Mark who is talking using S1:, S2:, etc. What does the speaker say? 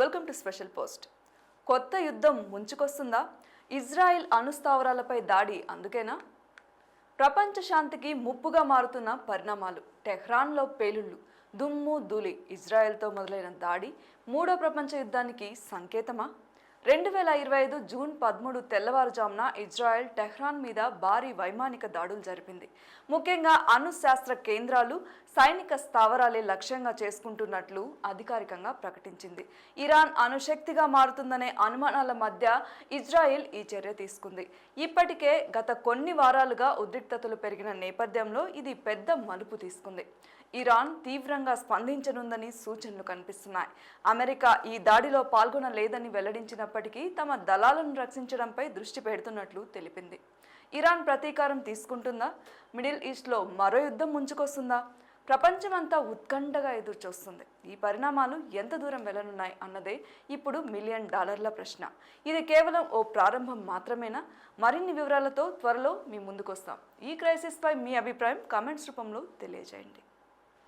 S1: Welcome to special post. కొత్త యుద్ధం ముంచుకొస్తుందా? Israel అణుస్థావరాలపై దాడి అందుకేనా? ప్రపంచ శాంతికి ముప్పుగా మారుతున్న పరిణామాలు. టెహ్రాన్లో పేలుళ్ళు దుమ్ము ధూళి ఇజ్రాయెల్తో మొదలైన దాడి మూడో ప్రపంచ యుద్ధానికి సంకేతమా? రెండు వేల ఇరవై ఐదు జూన్ పదమూడు తెల్లవారుజామున ఇజ్రాయెల్ టెహ్రాన్ మీద భారీ వైమానిక దాడులు జరిపింది. ముఖ్యంగా అణు శాస్త్ర కేంద్రాలు సైనిక స్థావరాలే లక్ష్యంగా చేసుకుంటున్నట్లు అధికారికంగా ప్రకటించింది. ఇరాన్ అణుశక్తిగా మారుతుందనే అనుమానాల మధ్య ఇజ్రాయెల్ ఈ చర్య తీసుకుంది. ఇప్పటికే గత కొన్ని వారాలుగా ఉద్రిక్తతలు పెరిగిన నేపథ్యంలో ఇది పెద్ద మలుపు తీసుకుంది. ఇరాన్ తీవ్రంగా స్పందించనుందని సూచనలు కనిపిస్తున్నాయి. అమెరికా ఈ దాడిలో పాల్గొనలేదని వెల్లడించిన ఉన్నప్పటికీ తమ దళాలను రక్షించడంపై దృష్టి పెడుతున్నట్లు తెలిపింది. ఇరాన్ ప్రతీకారం తీసుకుంటుందా? మిడిల్ ఈస్ట్లో మరో యుద్ధం ముంచుకొస్తుందా? ప్రపంచమంతా ఉత్కంఠగా ఎదురుచూస్తుంది. ఈ పరిణామాలు ఎంత దూరం వెళ్ళనున్నాయి అన్నదే ఇప్పుడు మిలియన్ డాలర్ల ప్రశ్న. ఇది కేవలం ఓ ప్రారంభం మాత్రమేనా? మరిన్ని వివరాలతో త్వరలో మీ ముందుకొస్తాం. ఈ క్రైసిస్పై మీ అభిప్రాయం కామెంట్స్ రూపంలో తెలియజేయండి.